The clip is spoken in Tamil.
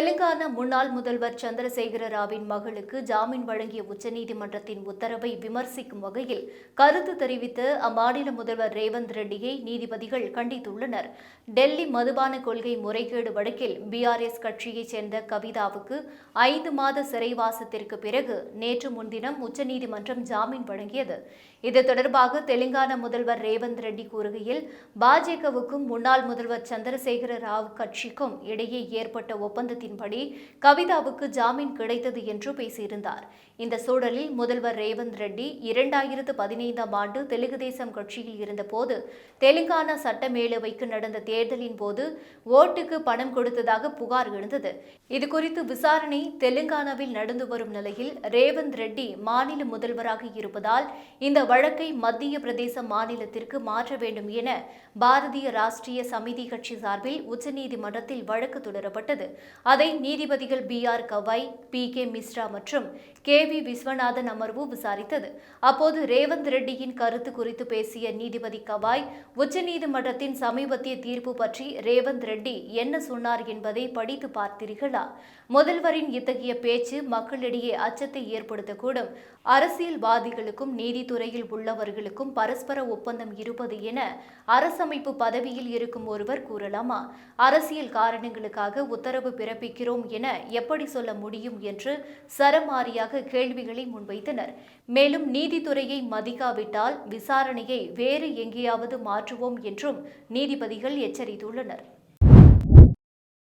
Telangana முன்னாள் முதல்வர் சந்திரசேகர ராவின் மகளுக்கு ஜாமீன் வழங்கிய உச்சநீதிமன்றத்தின் உத்தரவை விமர்சிக்கும் வகையில் கருத்து தெரிவித்த அம்மாநில முதல்வர் ரேவந்த் ரெட்டியை நீதிபதிகள் கண்டித்துள்ளனர். டெல்லி மதுபான கொள்கை முறைகேடு வழக்கில் பிஆர்எஸ் கட்சியைச் சேர்ந்த கவிதாவுக்கு ஐந்து மாத சிறைவாசத்திற்கு பிறகு நேற்று முன்தினம் உச்சநீதிமன்றம் ஜாமீன் வழங்கியது. இது தொடர்பாக தெலுங்கானா முதல்வர் ரேவந்த் ரெட்டி கூறுகையில் பாஜகவுக்கும் முன்னாள் முதல்வர் சந்திரசேகர ராவ் கட்சிக்கும் இடையே ஏற்பட்ட ஒப்பந்தத்தின் உத்தரவின்படி கவிதாவுக்கு ஜாமீன் கிடைத்தது என்று பேசியிருந்தார். இந்த சூழலில் முதல்வர் ரேவந்த் ரெட்டி இரண்டாயிரத்து பதினைந்தாம் ஆண்டு தெலுங்கு தேசம் கட்சியில் இருந்தபோது தெலுங்கானா சட்டமேலவைக்கு நடந்த தேர்தலின் போது ஓட்டுக்கு பணம் கொடுத்ததாக புகார் எழுந்தது. இதுகுறித்து விசாரணை தெலுங்கானாவில் நடந்து வரும் நிலையில் ரேவந்த் ரெட்டி மாநில முதல்வராக இருப்பதால் இந்த வழக்கை மத்திய பிரதேச மாநிலத்திற்கு மாற்ற வேண்டும் என பாரதிய ராஷ்டிரிய சமிதி கட்சி சார்பில் உச்சநீதிமன்றத்தில் வழக்கு தொடரப்பட்டது. அதை நீதிபதிகள் B R Gavai P K Mishra மற்றும் கே வி விஸ்வநாதன் அமர்வு விசாரித்தது. அப்போது ரேவந்த் ரெட்டியின் கருத்து குறித்து பேசிய நீதிபதி கவாய் உச்சநீதிமன்றத்தின் சமீபத்திய தீர்ப்பு பற்றி ரேவந்த் ரெட்டி என்ன சொன்னார் என்பதை படித்து பார்த்தீர்களா முதல்வரின் இத்தகைய பேச்சு மக்களிடையே அச்சத்தை ஏற்படுத்தக்கூடும். அரசியல்வாதிகளுக்கும் நீதித்துறையில் உள்ளவர்களுக்கும் பரஸ்பர ஒப்பந்தம் இருப்பது என அரசமைப்பு பதவியில் இருக்கும் ஒருவர் கூறலாமா? அரசியல் காரணங்களுக்காக உத்தரவு பிறப்பிக்கிறோம் என எப்படி சொல்ல முடியும் என்று சரமாரியாக கேள்விகளை முன்வைத்தனர். மேலும் நீதித்துறையை மதிக்காவிட்டால் விசாரணையை வேறு எங்கேயாவது மாற்றுவோம் என்றும் நீதிபதிகள் எச்சரித்துள்ளனர்.